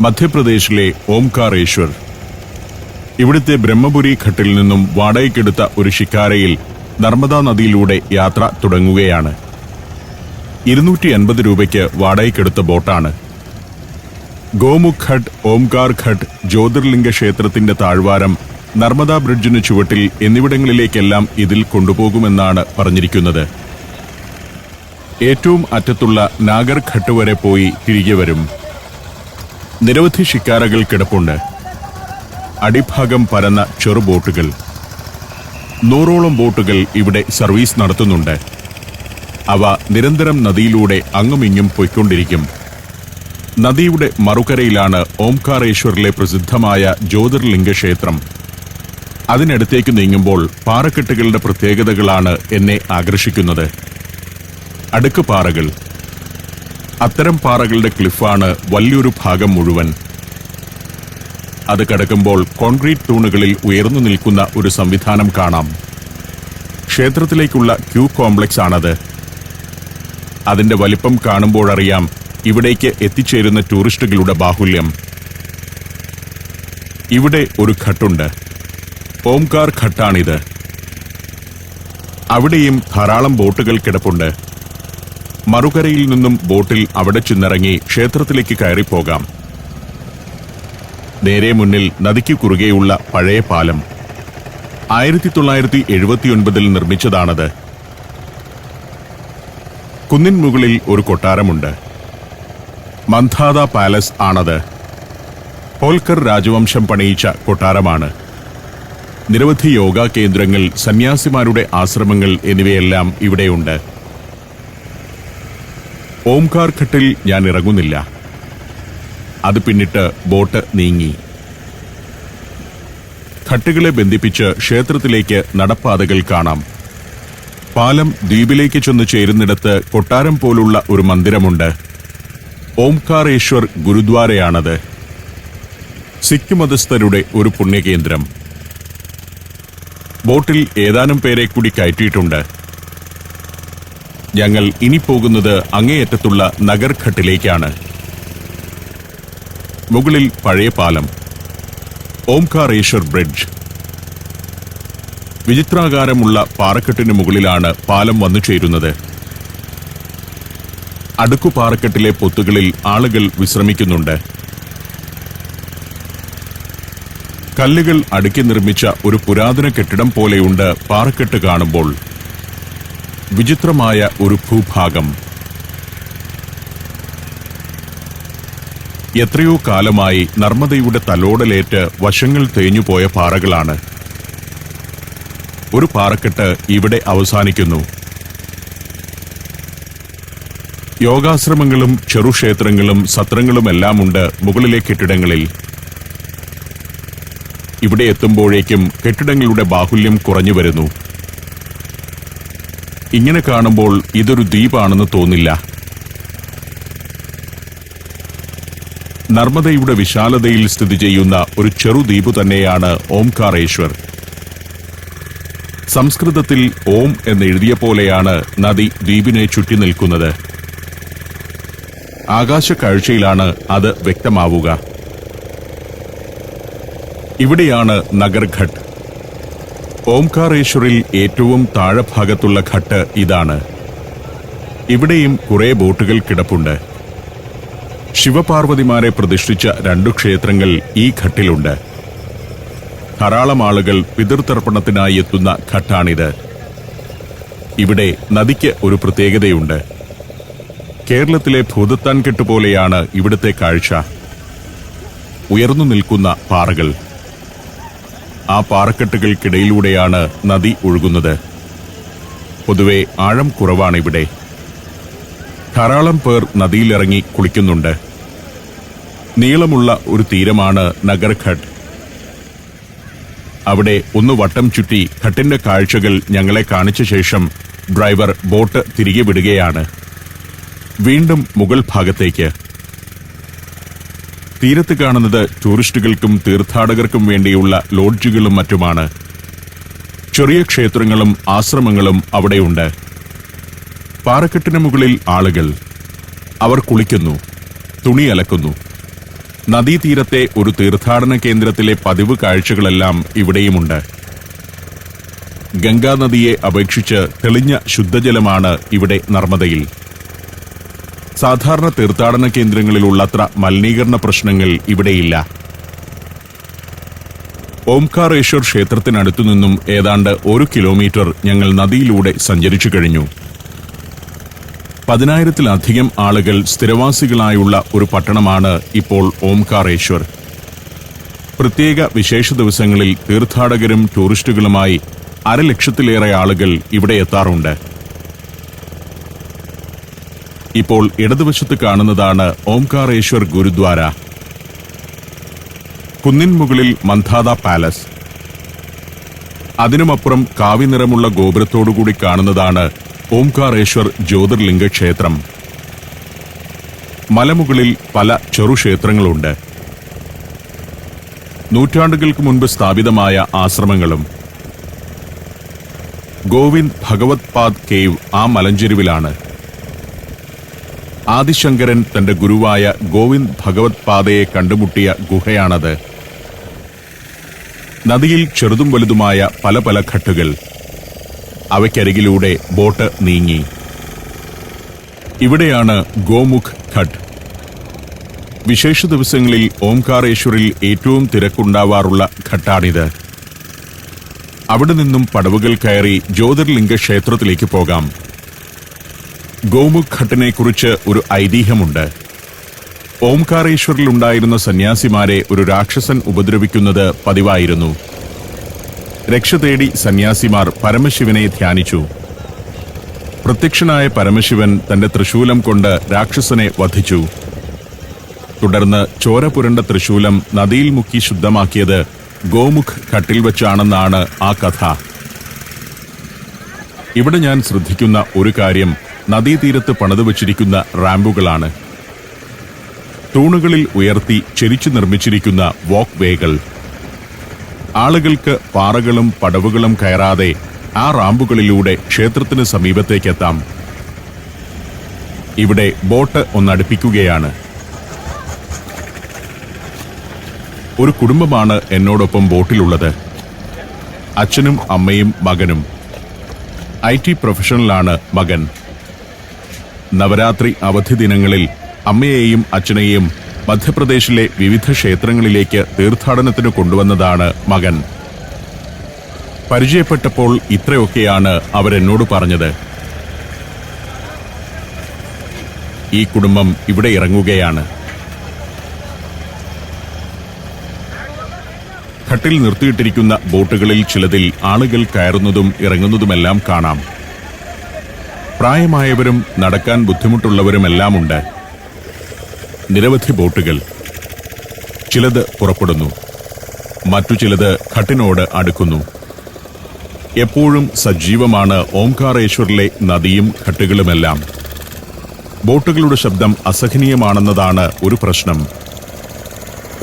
മധ്യപ്രദേശിലെ ഓംകാറേശ്വർ ഇവിടുത്തെ ബ്രഹ്മപുരി ഘട്ടിൽ നിന്നും വാടകയ്ക്കെടുത്ത ഒരു ഷിക്കാരയിൽ നർമ്മദാ നദിയിലൂടെ യാത്ര തുടങ്ങുകയാണ്. ഇരുന്നൂറ്റി അൻപത് രൂപയ്ക്ക് വാടകയ്ക്കെടുത്ത ബോട്ടാണ്. ഗോമുഖ് ഘട്ട് ഓംകാർ ഘട്ട് ജ്യോതിർലിംഗ ക്ഷേത്രത്തിന്റെ താഴ്വാരം നർമ്മദാ ബ്രിഡ്ജിന് ചുവട്ടിൽ എന്നിവിടങ്ങളിലേക്കെല്ലാം ഇതിൽ കൊണ്ടുപോകുമെന്നാണ് പറഞ്ഞിരിക്കുന്നത്. ഏറ്റവും അറ്റത്തുള്ള നാഗർ ഘട്ട് വരെ പോയി തിരികെ വരും. നിരവധി ഷിക്കാരകൾ കിടപ്പുണ്ട്. അടിഭാഗം പരന്ന ചെറു ബോട്ടുകൾ. നൂറോളം ബോട്ടുകൾ ഇവിടെ സർവീസ് നടത്തുന്നുണ്ട്. അവ നിരന്തരം നദിയിലൂടെ അങ്ങുമിങ്ങും പൊയ്ക്കൊണ്ടിരിക്കും. നദിയുടെ മറുകരയിലാണ് ഓംകാരേശ്വറിലെ പ്രസിദ്ധമായ ജ്യോതിർലിംഗ ക്ഷേത്രം അതിനടുത്തേക്ക് നീങ്ങുമ്പോൾ പാറക്കെട്ടുകളുടെ പ്രത്യേകതകളാണ് എന്നെ ആകർഷിക്കുന്നത്. അടുക്ക് പാറകൾ. അത്തരം പാറകളുടെ ക്ലിഫാണ് വലിയൊരു ഭാഗം മുഴുവൻ. അത് കടക്കുമ്പോൾ കോൺക്രീറ്റ് തൂണുകളിൽ ഉയർന്നു നിൽക്കുന്ന ഒരു സംവിധാനം കാണാം. ക്ഷേത്രത്തിലേക്കുള്ള ക്യൂ കോംപ്ലക്സ് ആണത്. അതിന്റെ വലിപ്പം കാണുമ്പോഴറിയാം ഇവിടേക്ക് എത്തിച്ചേരുന്ന ടൂറിസ്റ്റുകളുടെ ബാഹുല്യം. ഇവിടെ ഒരു ഘട്ടുണ്ട്. ഓംകാർ ഘട്ടാണിത്. അവിടെയും ധാരാളം ബോട്ടുകൾ കിടപ്പുണ്ട്. മറുകരയിൽ നിന്നും ബോട്ടിൽ അവിടെ ചെന്നിറങ്ങി ക്ഷേത്രത്തിലേക്ക് കയറിപ്പോകാം. നേരെ മുന്നിൽ നദിക്ക് കുറുകെയുള്ള പഴയ പാലം. ആയിരത്തി തൊള്ളായിരത്തി എഴുപത്തിയൊൻപതിൽ നിർമ്മിച്ചതാണത്. കുന്നിൻ മുകളിൽ ഒരു കൊട്ടാരമുണ്ട്. മന്ധാത പാലസ് ആണത്. ഹോൽക്കർ രാജവംശം പണിയിച്ച കൊട്ടാരമാണ്. നിരവധി യോഗാ കേന്ദ്രങ്ങൾ സന്യാസിമാരുടെ ആശ്രമങ്ങൾ എന്നിവയെല്ലാം ഇവിടെയുണ്ട്. ഓംകാർ ഘട്ടിൽ ഞാൻ ഇറങ്ങുന്നില്ല. അത് പിന്നിട്ട് ബോട്ട് നീങ്ങി. ഘട്ടുകളെ ബന്ധിപ്പിച്ച് ക്ഷേത്രത്തിലേക്ക് നടപ്പാതകൾ കാണാം. പാലം ദ്വീപിലേക്ക് ചെന്ന് ചേരുന്നിടത്ത് കൊട്ടാരം പോലുള്ള ഒരു മന്ദിരമുണ്ട്. ഓംകാരേശ്വർ ഗുരുദ്വാരയാണത്. സിഖ് മതസ്ഥരുടെ ഒരു പുണ്യകേന്ദ്രം. ബോട്ടിൽ ഏതാനും പേരെ കൂടി കയറ്റിയിട്ടുണ്ട്. ഞങ്ങൾ ഇനി പോകുന്നത് അങ്ങേയറ്റത്തുള്ള നഗർഘട്ടിലേക്കാണ്. മുകളിൽ പഴയ പാലം ഓംകാറേശ്വർ ബ്രിഡ്ജ്. വിചിത്രാകാരമുള്ള പാറക്കെട്ടിന് മുകളിലാണ് പാലം വന്നു ചേരുന്നത്. അടുക്കു പാറക്കെട്ടിലെ പൊത്തുകളിൽ ആളുകൾ വിശ്രമിക്കുന്നുണ്ട്. കല്ലുകൾ അടുക്കി നിർമ്മിച്ച ഒരു പുരാതന കെട്ടിടം പോലെയുണ്ട് പാറക്കെട്ട് കാണുമ്പോൾ. വിചിത്രമായ ഒരു ഭൂഭാഗം. എത്രയോ കാലമായി നർമ്മദയുടെ തലോടലേറ്റ് വശങ്ങൾ തേഞ്ഞുപോയ പാറകളാണ്. ഒരു പാറക്കെട്ട് ഇവിടെ അവസാനിക്കുന്നു. യോഗാശ്രമങ്ങളും ചെറുക്ഷേത്രങ്ങളും സത്രങ്ങളുമെല്ലാമുണ്ട് മുകളിലെ കെട്ടിടങ്ങളിൽ. ഇവിടെ എത്തുമ്പോഴേക്കും കെട്ടിടങ്ങളുടെ ബാഹുല്യം കുറഞ്ഞു വരുന്നു. ഇങ്ങനെ കാണുമ്പോൾ ഇതൊരു ദ്വീപാണെന്ന് തോന്നില്ല. നർമ്മദയുടെ വിശാലതയിൽ സ്ഥിതി ചെയ്യുന്ന ഒരു ചെറുദ്വീപ് തന്നെയാണ് ഓംകാറേശ്വർ സംസ്കൃതത്തിൽ ഓം എന്നെഴുതിയ പോലെയാണ് നദി ദ്വീപിനെ ചുറ്റി നിൽക്കുന്നത്. ആകാശ കാഴ്ചയിലാണ് അത് വ്യക്തമാവുക. ഇവിടെയാണ് നഗർഘട്ട്. ഓംകാറേശ്വറിൽ ഏറ്റവും താഴെഭാഗത്തുള്ള ഘട്ട് ഇതാണ്. ഇവിടെയും കുറേ ബോട്ടുകൾ കിടപ്പുണ്ട്. ശിവപാർവതിമാരെ പ്രതിഷ്ഠിച്ച രണ്ടു ക്ഷേത്രങ്ങൾ ഈ ഘട്ടിലുണ്ട്. ധാരാളം ആളുകൾ പിതൃതർപ്പണത്തിനായി എത്തുന്ന ഘട്ടാണിത്. ഇവിടെ നദിക്ക് ഒരു പ്രത്യേകതയുണ്ട്. കേരളത്തിലെ ഭൂതത്താൻ കെട്ട് പോലെയാണ് ഇവിടുത്തെ കാഴ്ച. ഉയർന്നു നിൽക്കുന്ന പാറകൾ. ആ പാറക്കെട്ടുകൾക്കിടയിലൂടെയാണ് നദി ഒഴുകുന്നത്. പൊതുവെ ആഴം കുറവാണ് ഇവിടെ. ധാരാളം പേർ നദിയിലിറങ്ങി കുളിക്കുന്നുണ്ട്. നീളമുള്ള ഒരു തീരമാണ് നഗർഘട്ട്. അവിടെ ഒന്ന് വട്ടം ചുറ്റി ഘട്ടിന്റെ കാഴ്ചകൾ ഞങ്ങളെ കാണിച്ച ശേഷം ഡ്രൈവർ ബോട്ട് തിരികെ വിടുകയാണ്. വീണ്ടും മുകൾ ഭാഗത്തേക്ക്. തീരത്ത് കാണുന്നത് ടൂറിസ്റ്റുകൾക്കും തീർത്ഥാടകർക്കും വേണ്ടിയുള്ള ലോഡ്ജുകളും മറ്റുമാണ്. ചെറിയ ക്ഷേത്രങ്ങളും ആശ്രമങ്ങളും അവിടെയുണ്ട്. പാറക്കെട്ടിന് മുകളിൽ ആളുകൾ. അവർ കുളിക്കുന്നു തുണി അലക്കുന്നു. നദീതീരത്തെ ഒരു തീർത്ഥാടന കേന്ദ്രത്തിലെ പതിവ് കാഴ്ചകളെല്ലാം ഇവിടെയുമുണ്ട്. ഗംഗാനദിയെ അപേക്ഷിച്ച് തെളിഞ്ഞ ശുദ്ധജലമാണ് ഇവിടെ നർമ്മദയിൽ. സാധാരണ തീർത്ഥാടന കേന്ദ്രങ്ങളിലുള്ളത്ര മലിനീകരണ പ്രശ്നങ്ങൾ ഇവിടെയില്ല. ഓംകാറേശ്വർ ക്ഷേത്രത്തിനടുത്തു നിന്നും ഏതാണ്ട് ഒരു കിലോമീറ്റർ ഞങ്ങൾ നദിയിലൂടെ സഞ്ചരിച്ചു കഴിഞ്ഞു. പതിനായിരത്തിലധികം ആളുകൾ സ്ഥിരവാസികളായുള്ള ഒരു പട്ടണമാണ് ഇപ്പോൾ ഓംകാറേശ്വർ പ്രത്യേക വിശേഷ ദിവസങ്ങളിൽ തീർത്ഥാടകരും ടൂറിസ്റ്റുകളുമായി അരലക്ഷത്തിലേറെ ആളുകൾ ഇവിടെ എത്താറുണ്ട്. ഇപ്പോൾ ഇടതുവശത്ത് കാണുന്നതാണ് ഓംകാറേശ്വർ ഗുരുദ്വാര. കുന്നിൻമുകളിൽ മന്ധാത പാലസ്. അതിനുമപ്പുറം കാവി നിറമുള്ള ഗോപുരത്തോടുകൂടി കാണുന്നതാണ് ഓംകാറേശ്വർ ജ്യോതിർലിംഗ ക്ഷേത്രം. മലമുകളിൽ പല ചെറുക്ഷേത്രങ്ങളുണ്ട് നൂറ്റാണ്ടുകൾക്ക് മുൻപ് സ്ഥാപിതമായ ആശ്രമങ്ങളും. ഗോവിന്ദ് ഭഗവത് പാദ് കേവ് ആ മലഞ്ചെരുവിലാണ്. ആദിശങ്കരൻ തന്റെ ഗുരുവായ ഗോവിന്ദ് ഭഗവത് പാതയെ കണ്ടുമുട്ടിയ ഗുഹയാണത്. നദിയിൽ ചെറുതും വലുതുമായ പല പല ഘട്ടുകൾ. അവയ്ക്കരികിലൂടെ ബോട്ട് നീങ്ങി. ഇവിടെയാണ് ഗോമുഖ് ഘട്ട്. വിശേഷ ദിവസങ്ങളിൽ ഓംകാരേശ്വറിൽ ഏറ്റവും തിരക്കുണ്ടാവാറുള്ള ഘട്ടാണിത്. അവിടെ നിന്നും പടവുകൾ കയറി ജ്യോതിർലിംഗ ക്ഷേത്രത്തിലേക്ക് പോകാം. ഗോമുഖ് ഘട്ടിനെ കുറിച്ച് ഒരു ഐതിഹ്യമുണ്ട്. ഓംകാരേശ്വറിലുണ്ടായിരുന്ന സന്യാസിമാരെ ഒരു രാക്ഷസൻ ഉപദ്രവിക്കുന്നത് പതിവായിരുന്നു. രക്ഷ തേടി സന്യാസിമാർ പരമശിവനെ ധ്യാനിച്ചു. പ്രത്യക്ഷനായ പരമശിവൻ തന്റെ തൃശൂലം കൊണ്ട് രാക്ഷസനെ വധിച്ചു. തുടർന്ന് ചോരപുരണ്ട തൃശൂലം നദിയിൽ മുക്കി ശുദ്ധമാക്കിയത് ഗോമുഖ് ഘട്ടിൽ വെച്ചാണെന്നാണ് ആ കഥ. ഇവിടെ ഞാൻ ശ്രദ്ധിക്കുന്ന ഒരു കാര്യം നദീതീരത്ത് പണിതു വച്ചിരിക്കുന്ന റാമ്പുകളാണ്. തൂണുകളിൽ ഉയർത്തി ചെരിച്ചു നിർമ്മിച്ചിരിക്കുന്ന വാക്ക് വേകൾ ആളുകൾക്ക് പാറകളും പടവുകളും കയറാതെ ആ റാമ്പുകളിലൂടെ ക്ഷേത്രത്തിന് സമീപത്തേക്കെത്താം. ഇവിടെ ബോട്ട് ഒന്നടുപ്പിക്കുകയാണ്. ഒരു കുടുംബമാണ് എന്നോടൊപ്പം ബോട്ടിലുള്ളത്. അച്ഛനും അമ്മയും മകനും. ഐ ടി പ്രൊഫഷണലാണ് മകൻ. നവരാത്രി അവധി ദിനങ്ങളിൽ അമ്മയെയും അച്ഛനെയും മധ്യപ്രദേശിലെ വിവിധ ക്ഷേത്രങ്ങളിലേക്ക് തീർത്ഥാടനത്തിന് കൊണ്ടുവന്നതാണ് മകൻ. പരിചയപ്പെട്ടപ്പോൾ ഇത്രയൊക്കെയാണ് അവരെന്നോട് പറഞ്ഞത്. ഈ കുടുംബം ഇവിടെ ഇറങ്ങുകയാണ്. ഘട്ടിൽ നിർത്തിയിട്ടിരിക്കുന്ന ബോട്ടുകളിൽ ചിലതിൽ ആളുകൾ കയറുന്നതും ഇറങ്ങുന്നതുമെല്ലാം കാണാം. പ്രായമായവരും നടക്കാൻ ബുദ്ധിമുട്ടുള്ളവരുമെല്ലാം ഉണ്ട് നിരവധി ബോട്ടുകൾ. ചിലത് പുറപ്പെടുന്നു. മറ്റു ചിലത് ഘട്ടിനോട് അടുക്കുന്നു. എപ്പോഴും സജീവമാണ് ഓംകാറേശ്വറിലെ നദിയും ഘട്ടുകളുമെല്ലാം. ബോട്ടുകളുടെ ശബ്ദം അസഹനീയമാണെന്നതാണ് ഒരു പ്രശ്നം.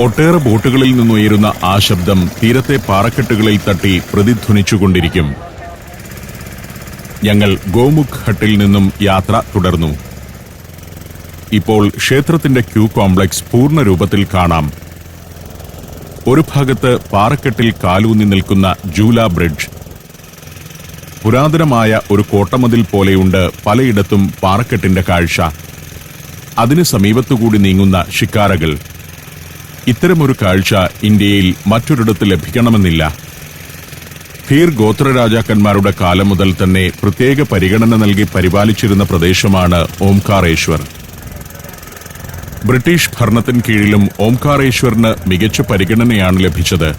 ഒട്ടേറെ ബോട്ടുകളിൽ നിന്നുയരുന്ന ആ ശബ്ദം തീരത്തെ പാറക്കെട്ടുകളിൽ തട്ടി പ്രതിധ്വനിച്ചുകൊണ്ടിരിക്കും. ഞങ്ങൾ ഗോമുഖ് ഹട്ടിൽ നിന്നും യാത്ര തുടർന്നു. ഇപ്പോൾ ക്ഷേത്രത്തിന്റെ ക്യൂ കോംപ്ലക്സ് പൂർണ രൂപത്തിൽ കാണാം. ഒരു ഭാഗത്ത് പാറക്കെട്ടിൽ കാലൂന്നി നിൽക്കുന്ന ജൂല ബ്രിഡ്ജ്. പുരാതനമായ ഒരു കോട്ടമതിൽ പോലെയുണ്ട് പലയിടത്തും പാറക്കെട്ടിന്റെ കാഴ്ച. അതിന് സമീപത്തുകൂടി നീങ്ങുന്ന ഷിക്കാരകൾ ഇത്തരമൊരു കാഴ്ച ഇന്ത്യയിൽ മറ്റൊരിടത്ത് ലഭിക്കണമെന്നില്ല. ഭീർ ഗോത്ര രാജാക്കന്മാരുടെ കാലം മുതൽ തന്നെ പ്രത്യേക പരിഗണന നൽകി പരിപാലിച്ചിരുന്ന പ്രദേശമാണ് ഓംകാറേശ്വർ. ബ്രിട്ടീഷ് ഭരണത്തിന് കീഴിലും ഓംകാറേശ്വറിന് മികച്ച പരിഗണനയാണ് ലഭിച്ചത്.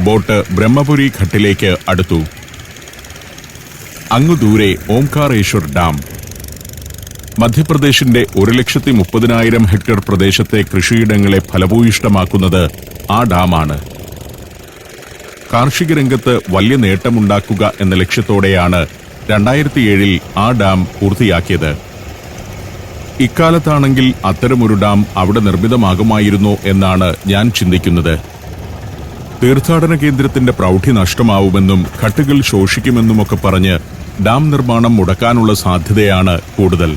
ബോട്ട് ബ്രഹ്മപുരി ഘട്ടിലേക്ക് അടുത്തു. അങ്ങു ദൂരെ ഓംകാറേശ്വർ ഡാം. മധ്യപ്രദേശിന്റെ ഒരു ലക്ഷത്തി മുപ്പതിനായിരം ഹെക്ടർ പ്രദേശത്തെ കൃഷിയിടങ്ങളെ ഫലഭൂയിഷ്ടമാക്കുന്നത് ആ ഡാമാണ്. കാർഷിക രംഗത്ത് വലിയ നേട്ടമുണ്ടാക്കുക എന്ന ലക്ഷ്യത്തോടെയാണ് രണ്ടായിരത്തി ഏഴിൽ ആ ഡാം പൂർത്തിയാക്കിയത്. ഇക്കാലത്താണെങ്കിൽ അത്തരമൊരു ഡാം അവിടെ നിർമ്മിതമാകുമായിരുന്നോ എന്നാണ് ഞാൻ ചിന്തിക്കുന്നത്. തീർത്ഥാടന കേന്ദ്രത്തിന്റെ പ്രൗഢി നഷ്ടമാവുമെന്നും ഘട്ടുകൾ ശോഷിക്കുമെന്നുമൊക്കെ പറഞ്ഞ് ഡാം നിർമ്മാണം മുടക്കാനുള്ള സാധ്യതയാണ് കൂടുതൽ.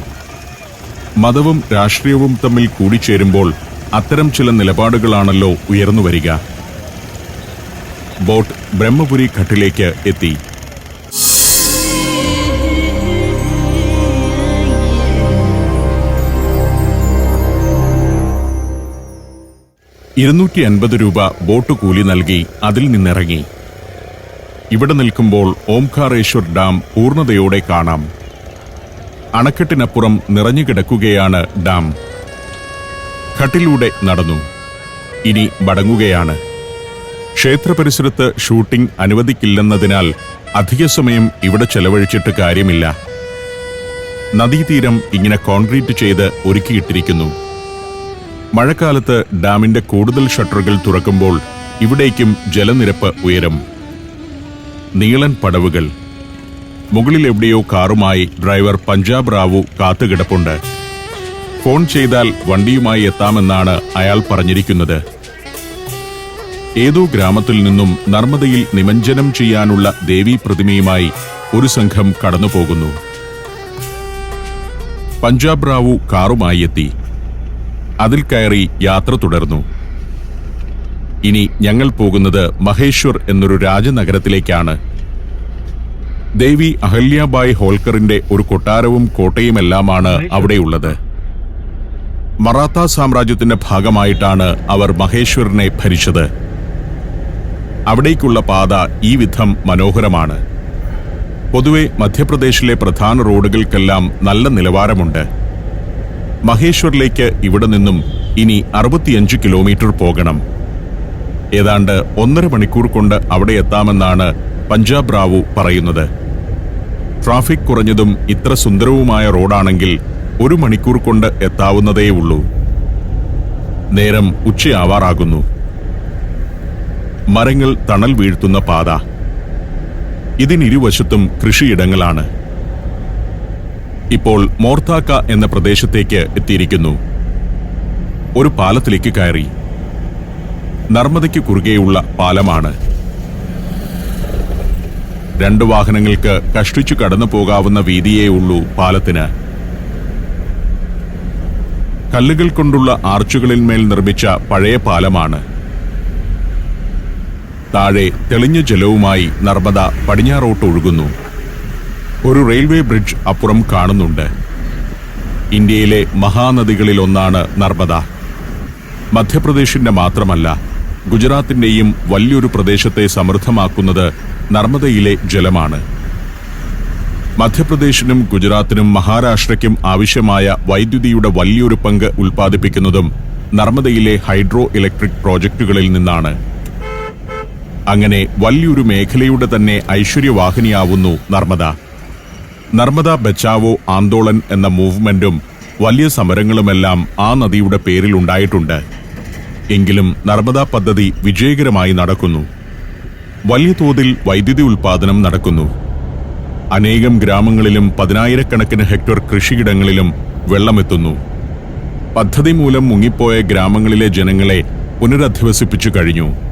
മതവും രാഷ്ട്രീയവും തമ്മിൽ കൂടിച്ചേരുമ്പോൾ അത്തരം ചില നിലപാടുകളാണല്ലോ ഉയർന്നു വരിക ബോട്ട് ബ്രഹ്മപുരി ഘട്ടിലേക്ക് എത്തി. ഇരുന്നൂറ്റി അൻപത് രൂപ ബോട്ട് കൂലി നൽകി അതിൽ നിന്നിറങ്ങി. ഇവിടെ നിൽക്കുമ്പോൾ ഓംകാരേശ്വർ ഡാം പൂർണതയോടെ കാണാം. അണക്കെട്ടിനപ്പുറം നിറഞ്ഞു കിടക്കുകയാണ് ഡാം. ഘട്ടിലൂടെ നടന്നു. ഇനി മടങ്ങുകയാണ്. ക്ഷേത്ര പരിസരത്ത് ഷൂട്ടിംഗ് അനുവദിക്കില്ലെന്നതിനാൽ അധിക സമയം ഇവിടെ ചെലവഴിച്ചിട്ട് കാര്യമില്ല. നദീതീരം ഇങ്ങനെ കോൺക്രീറ്റ് ചെയ്ത് ഒരുക്കിയിട്ടിരിക്കുന്നു. മഴക്കാലത്ത് ഡാമിന്റെ കൂടുതൽ ഷട്ടറുകൾ തുറക്കുമ്പോൾ ഇവിടേക്കും ജലനിരപ്പ് ഉയരും. നീളൻ പടവുകൾ. മുകളിൽ എവിടെയോ കാറുമായി ഡ്രൈവർ പഞ്ചാബ് റാവു കാത്തുകിടപ്പുണ്ട്. ഫോൺ ചെയ്താൽ വണ്ടിയുമായി എത്താമെന്നാണ് അയാൾ പറഞ്ഞിരിക്കുന്നത്. ഏതോ ഗ്രാമത്തിൽ നിന്നും നർമ്മദയിൽ നിമഞ്ജനം ചെയ്യാനുള്ള ദേവീ പ്രതിമയുമായി ഒരു സംഘം കടന്നുപോകുന്നു. പഞ്ചാബ് റാവു കാറുമായി എത്തി. അതിൽ കയറി യാത്ര തുടർന്നു. ഇനി ഞങ്ങൾ പോകുന്നത് മഹേശ്വർ എന്നൊരു രാജനഗരത്തിലേക്കാണ്. ദേവി അഹല്യാബായ് ഹോൾക്കറിന്റെ ഒരു കൊട്ടാരവും കോട്ടയുമെല്ലാമാണ് അവിടെയുള്ളത്. മറാത്ത സാമ്രാജ്യത്തിന്റെ ഭാഗമായിട്ടാണ് അവർ മഹേശ്വരനെ ഭരിച്ചത്. അവിടേക്കുള്ള പാത ഈ വിധം മനോഹരമാണ്. പൊതുവെ മധ്യപ്രദേശിലെ പ്രധാന റോഡുകൾക്കെല്ലാം നല്ല നിലവാരമുണ്ട്. മഹേശ്വറിലേക്ക് ഇവിടെ നിന്നും ഇനി അറുപത്തിയഞ്ച് കിലോമീറ്റർ പോകണം. ഏതാണ്ട് ഒന്നര മണിക്കൂർ കൊണ്ട് അവിടെ എത്താമെന്നാണ് പഞ്ചാബ് റാവു പറയുന്നത്. ട്രാഫിക് കുറഞ്ഞതും ഇത്ര സുന്ദരവുമായ റോഡാണെങ്കിൽ ഒരു മണിക്കൂർ കൊണ്ട് എത്താവുന്നതേയുള്ളൂ. നേരം ഉച്ചയാവാറാകുന്നു. മരങ്ങൾ തണൽ വീഴ്ത്തുന്ന പാത. ഇതിനിരുവശത്തും കൃഷിയിടങ്ങളാണ്. ഇപ്പോൾ മോർത്താക്ക എന്ന പ്രദേശത്തേക്ക് എത്തിയിരിക്കുന്നു. ഒരു പാലത്തിലേക്ക് കയറി. നർമ്മദയ്ക്ക് കുറുകെയുള്ള പാലമാണ്. രണ്ട് വാഹനങ്ങൾക്ക് കഷ്ടിച്ചു കടന്നു പോകാവുന്ന വീതിയേ ഉള്ളൂ പാലത്തിന്. കല്ലുകൾ കൊണ്ടുള്ള ആർച്ചുകളിന്മേൽ നിർമ്മിച്ച പഴയ പാലമാണ്. താഴെ തെളിഞ്ഞ ജലവുമായി നർമ്മദ പടിഞ്ഞാറോട്ട് ഒഴുകുന്നു. ഒരു റെയിൽവേ ബ്രിഡ്ജ് അപ്പുറം കാണുന്നുണ്ട്. ഇന്ത്യയിലെ മഹാനദികളിലൊന്നാണ് നർമ്മദ. മധ്യപ്രദേശിന്റെ മാത്രമല്ല ഗുജറാത്തിന്റെയും വലിയൊരു പ്രദേശത്തെ സമൃദ്ധമാക്കുന്നത് നർമ്മദയിലെ ജലമാണ്. മധ്യപ്രദേശിനും ഗുജറാത്തിനും മഹാരാഷ്ട്രയ്ക്കും ആവശ്യമായ വൈദ്യുതിയുടെ വലിയൊരു പങ്ക് ഉൽപ്പാദിപ്പിക്കുന്നതും നർമ്മദയിലെ ഹൈഡ്രോ ഇലക്ട്രിക് പ്രോജക്റ്റുകളിൽ നിന്നാണ്. അങ്ങനെ വലിയൊരു മേഖലയുടെ തന്നെ ഐശ്വര്യവാഹിനിയാവുന്നു നർമ്മദ. നർമ്മദ ബച്ചാവോ ആന്തോളൻ എന്ന മൂവ്മെന്റും വലിയ സമരങ്ങളുമെല്ലാം ആ നദിയുടെ പേരിൽ ഉണ്ടായിട്ടുണ്ട്. എങ്കിലും നർമ്മദ പദ്ധതി വിജയകരമായി നടക്കുന്നു. വലിയ തോതിൽ വൈദ്യുതി ഉൽപാദനം നടക്കുന്നു. അനേകം ഗ്രാമങ്ങളിലും പതിനായിരക്കണക്കിന് ഹെക്ടർ കൃഷിയിടങ്ങളിലും വെള്ളമെത്തുന്നു. പദ്ധതി മൂലം മുങ്ങിപ്പോയ ഗ്രാമങ്ങളിലെ ജനങ്ങളെ പുനരധിവസിപ്പിച്ചു കഴിഞ്ഞു.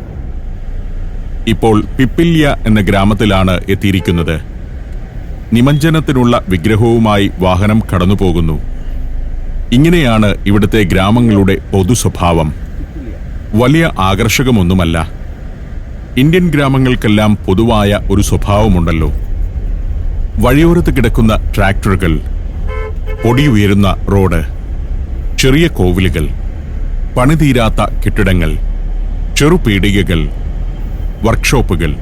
ഇപ്പോൾ പിപ്പില്യ എന്ന ഗ്രാമത്തിലാണ് എത്തിയിരിക്കുന്നത്. നിമഞ്ജനത്തിനുള്ള വിഗ്രഹവുമായി വാഹനം കടന്നുപോകുന്നു. ഇങ്ങനെയാണ് ഇവിടുത്തെ ഗ്രാമങ്ങളുടെ പൊതു സ്വഭാവം വലിയ ആകർഷകമൊന്നുമല്ല. ഇന്ത്യൻ ഗ്രാമങ്ങൾക്കെല്ലാം പൊതുവായ ഒരു സ്വഭാവമുണ്ടല്ലോ. വഴിയോരത്ത് കിടക്കുന്ന ട്രാക്ടറുകൾ പൊടിയുയരുന്ന റോഡ് ചെറിയ കോവിലുകൾ പണിതീരാത്ത കെട്ടിടങ്ങൾ ചെറുപീടികകൾ വർക്ക്ഷോപ്പുകൾ.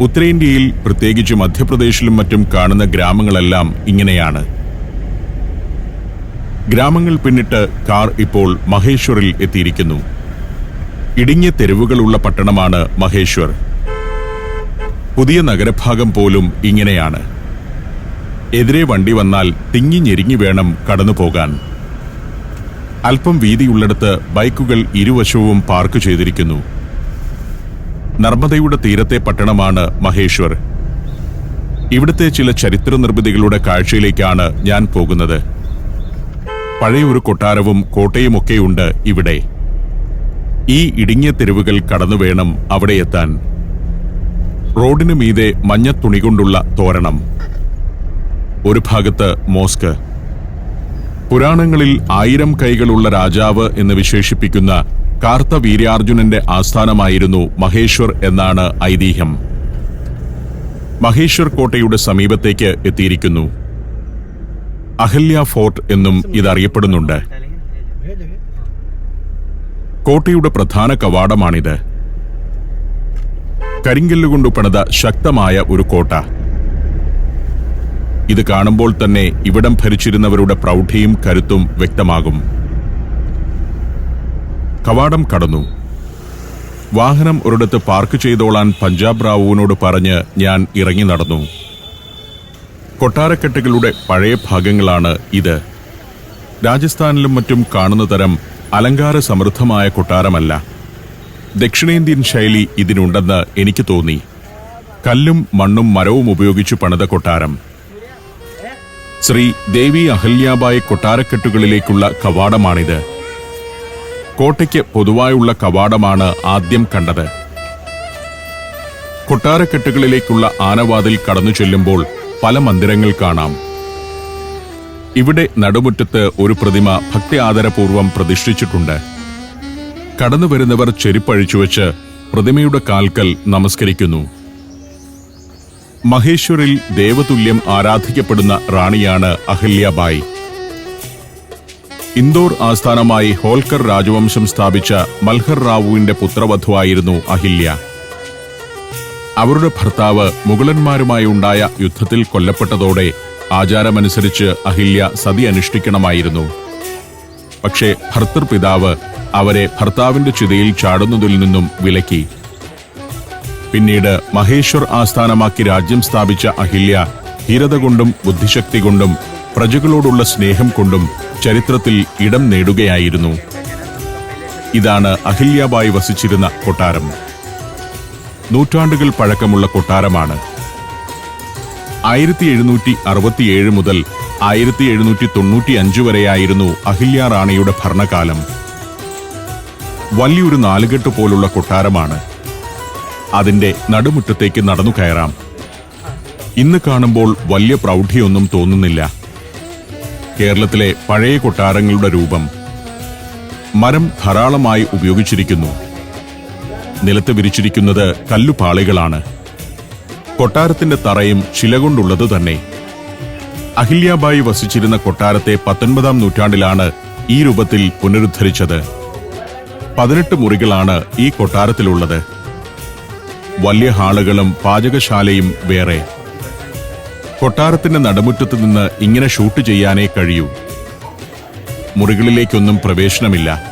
ഉത്തരേന്ത്യയിൽ പ്രത്യേകിച്ച് മധ്യപ്രദേശിലും മറ്റും കാണുന്ന ഗ്രാമങ്ങളെല്ലാം ഇങ്ങനെയാണ്. ഗ്രാമങ്ങൾ പിന്നിട്ട് കാർ ഇപ്പോൾ മഹേശ്വറിൽ എത്തിയിരിക്കുന്നു. ഇടുങ്ങിയ തെരുവുകളുള്ള പട്ടണമാണ് മഹേശ്വർ. പുതിയ നഗരഭാഗം പോലും ഇങ്ങനെയാണ്. എതിരെ വണ്ടി വന്നാൽ തിങ്ങി ഞെരിങ്ങി വേണം കടന്നു പോകാൻ. അല്പം വീതിയുള്ളിടത്ത് ബൈക്കുകൾ ഇരുവശവും പാർക്ക് ചെയ്തിരിക്കുന്നു. നർമ്മദയുടെ തീരത്തെ പട്ടണമാണ് മഹേശ്വർ. ഇവിടുത്തെ ചില ചരിത്ര നിർമ്മിതികളുടെ കാഴ്ചയിലേക്കാണ് ഞാൻ പോകുന്നത്. പഴയ ഒരു കൊട്ടാരവും കോട്ടയുമൊക്കെയുണ്ട് ഇവിടെ. ഈ ഇടുങ്ങിയ തെരുവുകൾ കടന്നു വേണം അവിടെ എത്താൻ. റോഡിനു മീതെ മഞ്ഞ തുണി കൊണ്ടുള്ള തോരണം. ഒരു ഭാഗത്ത് മോസ്ക്. പുരാണങ്ങളിൽ ആയിരം കൈകളുള്ള രാജാവ് എന്ന് വിശേഷിപ്പിക്കുന്ന കാർത്തവീര്യാർജുനന്റെ ആസ്ഥാനമായിരുന്നു മഹേശ്വർ എന്നാണ് ഐതിഹ്യം. മഹേശ്വർ കോട്ടയുടെ സമീപത്തേക്ക് എത്തിയിരിക്കുന്നു. അഹല്യ ഫോർട്ട് എന്നും ഇതറിയപ്പെടുന്നുണ്ട്. കോട്ടയുടെ പ്രധാന കവാടമാണിത്. കരിങ്കല്ലുകൊണ്ട് പണിത ശക്തമായ ഒരു കോട്ട. ഇത് കാണുമ്പോൾ തന്നെ ഇവിടം ഭരിച്ചിരുന്നവരുടെ പ്രൗഢിയും കരുത്തും വ്യക്തമാകും. കവാടം കടന്നു. വാഹനം ഒരിടത്ത് പാർക്ക് ചെയ്തോളാൻ പഞ്ചാബ് റാവുവിനോട് പറഞ്ഞ് ഞാൻ ഇറങ്ങി നടന്നു. കൊട്ടാരക്കെട്ടുകളുടെ പഴയ ഭാഗങ്ങളാണ് ഇത്. രാജസ്ഥാനിലും മറ്റും കാണുന്ന തരം അലങ്കാര സമൃദ്ധമായ കൊട്ടാരമല്ല. ദക്ഷിണേന്ത്യൻ ശൈലി ഇതിനുണ്ടെന്ന് എനിക്ക് തോന്നി. കല്ലും മണ്ണും മരവും ഉപയോഗിച്ച് പണിത കൊട്ടാരം. ശ്രീ ദേവി അഹല്യാബായി കൊട്ടാരക്കെട്ടുകളിലേക്കുള്ള കവാടമാണിത്. കോട്ടയ്ക്ക് പൊതുവായുള്ള കവാടമാണ് ആദ്യം കണ്ടത്. കൊട്ടാരക്കെട്ടുകളിലേക്കുള്ള ആനവാതിൽ കടന്നു ചെല്ലുമ്പോൾ പല മന്ദിരങ്ങൾ കാണാം. ഇവിടെ നടുമുറ്റത്ത് ഒരു പ്രതിമ ഭക്തി ആദരപൂർവം പ്രതിഷ്ഠിച്ചിട്ടുണ്ട്. കടന്നു വരുന്നവർ ചെരുപ്പഴിച്ചുവെച്ച് പ്രതിമയുടെ കാൽക്കൽ നമസ്കരിക്കുന്നു. മഹേശ്വറിൽ ദേവതുല്യം ആരാധിക്കപ്പെടുന്ന റാണിയാണ് അഹല്യാബായി. ഇന്തോർ ആസ്ഥാനമായി ഹോൾക്കർ രാജവംശം സ്ഥാപിച്ച മൽഹർ റാവുവിന്റെ പുത്രവധുവായിരുന്നു അഹില്യ. അവരുടെ ഭർത്താവ് മുഗളന്മാരുമായി ഉണ്ടായ യുദ്ധത്തിൽ കൊല്ലപ്പെട്ടതോടെ ആചാരമനുസരിച്ച് അഹില്യ സതി അനുഷ്ഠിക്കണമായിരുന്നു. പക്ഷേ ഭർത്തൃപിതാവ് അവരെ ഭർത്താവിന്റെ ചിതയിൽ ചാടുന്നതിൽ നിന്നും വിലക്കി. പിന്നീട് മഹേശ്വർ ആസ്ഥാനമാക്കി രാജ്യം സ്ഥാപിച്ച അഹില്യ ധീരത കൊണ്ടും ബുദ്ധിശക്തി കൊണ്ടും പ്രജകളോടുള്ള സ്നേഹം കൊണ്ടും ചരിത്രത്തിൽ ഇടം നേടുകയായിരുന്നു. ഇതാണ് അഹില്യാബായി വസിച്ചിരുന്ന കൊട്ടാരം. നൂറ്റാണ്ടുകൾ പഴക്കമുള്ള കൊട്ടാരമാണ്. ആയിരത്തി എഴുന്നൂറ്റി അറുപത്തിയേഴ് മുതൽ ആയിരത്തി എഴുന്നൂറ്റി തൊണ്ണൂറ്റി അഞ്ച് വരെയായിരുന്നു അഹില്യ റാണിയുടെ ഭരണകാലം. വലിയൊരു നാലുകെട്ട് പോലുള്ള കൊട്ടാരമാണ്. അതിന്റെ നടുമുറ്റത്തേക്ക് നടന്നു കയറാം. ഇന്ന് കാണുമ്പോൾ വലിയ പ്രൗഢിയൊന്നും തോന്നുന്നില്ല. കേരളത്തിലെ പഴയ കൊട്ടാരങ്ങളുടെ രൂപം മരം ധാരാളമായി ഉപയോഗിച്ചിരിക്കുന്നു. നിലത്ത് വിരിച്ചിരിക്കുന്നത് കല്ലുപാളികളാണ്. കൊട്ടാരത്തിന്റെ തറയും ശില കൊണ്ടുള്ളത് തന്നെ. അഹില്യാബായി വസിച്ചിരുന്ന കൊട്ടാരത്തെ പത്തൊൻപതാം നൂറ്റാണ്ടിലാണ് ഈ രൂപത്തിൽ പുനരുദ്ധരിച്ചത്. പതിനെട്ട് മുറികളാണ് ഈ കൊട്ടാരത്തിലുള്ളത്. വലിയ ഹാളുകളും പാചകശാലയും വേറെ. കൊട്ടാരത്തിന്റെ നടുമുറ്റത്ത് നിന്ന് ഇങ്ങനെ ഷൂട്ട് ചെയ്യാനേ കഴിയൂ. മുറികളിലേക്കൊന്നും പ്രവേശനമില്ല.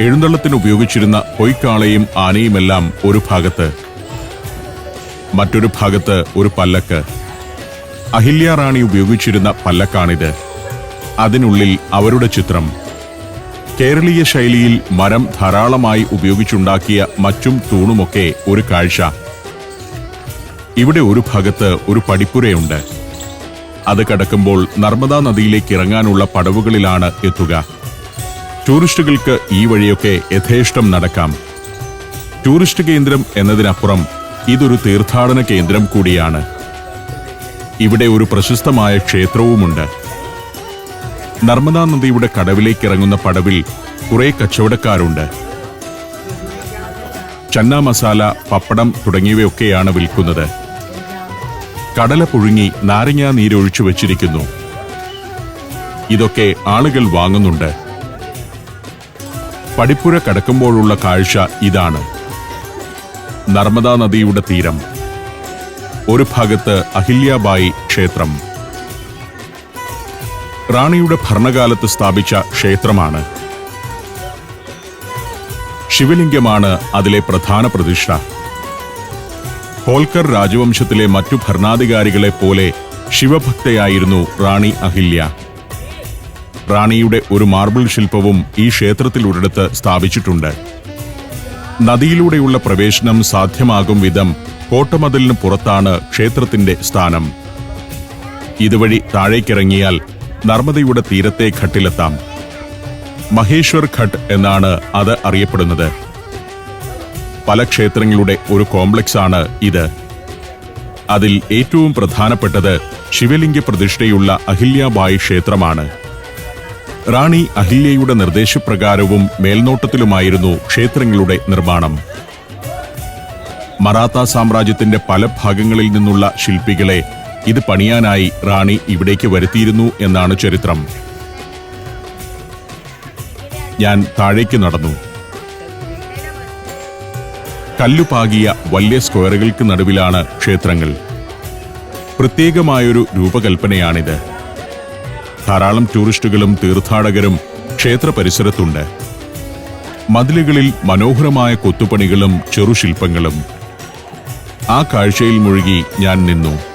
എഴുന്നള്ളത്തിന് ഉപയോഗിച്ചിരുന്ന പൊയ്ക്കാളയും ആനയുമെല്ലാം ഒരു ഭാഗത്ത്. മറ്റൊരു ഭാഗത്ത് ഒരു പല്ലക്ക്. അഹില്യ റാണി ഉപയോഗിച്ചിരുന്ന പല്ലക്കാണിത്. അതിനുള്ളിൽ അവരുടെ ചിത്രം. കേരളീയ ശൈലിയിൽ മരം ധാരാളമായി ഉപയോഗിച്ചുണ്ടാക്കിയ മറ്റും തൂണുമൊക്കെ ഒരു കാഴ്ച. ഇവിടെ ഒരു ഭാഗത്ത് ഒരു പടിപ്പുരയുണ്ട്. അത് കടക്കുമ്പോൾ നർമ്മദാ നദിയിലേക്ക് ഇറങ്ങാനുള്ള പടവുകളിലാണ് എത്തുക. ടൂറിസ്റ്റുകൾക്ക് ഈ വഴിയൊക്കെ യഥേഷ്ടം നടക്കാം. ടൂറിസ്റ്റ് കേന്ദ്രം എന്നതിനപ്പുറം ഇതൊരു തീർത്ഥാടന കേന്ദ്രം കൂടിയാണ്. ഇവിടെ ഒരു പ്രശസ്തമായ ക്ഷേത്രവുമുണ്ട്. നർമ്മദാ നദിയുടെ കടവിലേക്ക് ഇറങ്ങുന്ന പടവിൽ കുറെ കച്ചവടക്കാരുണ്ട്. ചന്ന മസാല പപ്പടം തുടങ്ങിയവയൊക്കെയാണ് വിൽക്കുന്നത്. കടല പുഴുങ്ങി നാരങ്ങാ നീരൊഴിച്ചു വച്ചിരിക്കുന്നു. ഇതൊക്കെ ആളുകൾ വാങ്ങുന്നുണ്ട്. പടിപ്പുര കടക്കുമ്പോഴുള്ള കാഴ്ച ഇതാണ്. നർമ്മദാ നദിയുടെ തീരം. ഒരു ഭാഗത്ത് അഹില്യാബായി ക്ഷേത്രം. റാണിയുടെ ഭരണകാലത്ത് സ്ഥാപിച്ച ക്ഷേത്രമാണ്. ശിവലിംഗമാണ് അതിലെ പ്രധാന പ്രതിഷ്ഠ. ഹോൽക്കർ രാജവംശത്തിലെ മറ്റു ഭരണാധികാരികളെ പോലെ ശിവഭക്തയായിരുന്നു റാണി അഹില്യ. റാണിയുടെ ഒരു മാർബിൾ ശില്പവും ഈ ക്ഷേത്രത്തിൽ ഒരിടത്ത് സ്ഥാപിച്ചിട്ടുണ്ട്. നദിയിലൂടെയുള്ള പ്രവേശനം സാധ്യമാകും വിധം കോട്ടമതിലിന് പുറത്താണ് ക്ഷേത്രത്തിന്റെ സ്ഥാനം. ഇതുവഴി താഴേക്കിറങ്ങിയാൽ നർമ്മദയുടെ തീരത്തെ ഘട്ടിലെത്താം. മഹേശ്വർ ഘട്ട് എന്നാണ് അത് അറിയപ്പെടുന്നത്. പല ക്ഷേത്രങ്ങളുടെ ഒരു കോംപ്ലക്സ് ആണ് ഇത്. അതിൽ ഏറ്റവും പ്രധാനപ്പെട്ടത് ശിവലിംഗ പ്രതിഷ്ഠയുള്ള അഹില്യാബായി ക്ഷേത്രമാണ്. റാണി അഹില്യയുടെ നിർദ്ദേശപ്രകാരവും മേൽനോട്ടത്തിലുമായിരുന്നു ക്ഷേത്രങ്ങളുടെ നിർമ്മാണം. മറാത്ത സാമ്രാജ്യത്തിന്റെ പല ഭാഗങ്ങളിൽ നിന്നുള്ള ശില്പികളെ ഇത് പണിയാനായി റാണി ഇവിടേക്ക് വരുത്തിയിരുന്നു എന്നാണ് ചരിത്രം. ഞാൻ താഴേക്ക് നടന്നു. കല്ലുപാകിയ വലിയ സ്ക്വയറുകൾക്ക് നടുവിലാണ് ക്ഷേത്രങ്ങൾ. പ്രത്യേകമായൊരു രൂപകൽപ്പനയാണിത്. ധാരാളം ടൂറിസ്റ്റുകളും തീർത്ഥാടകരും ക്ഷേത്ര പരിസരത്തുണ്ട്. മതിലുകളിൽ മനോഹരമായ കൊത്തുപണികളും ചെറുശില്പങ്ങളും. ആ കാഴ്ചയിൽ മുഴുകി ഞാൻ നിന്നു.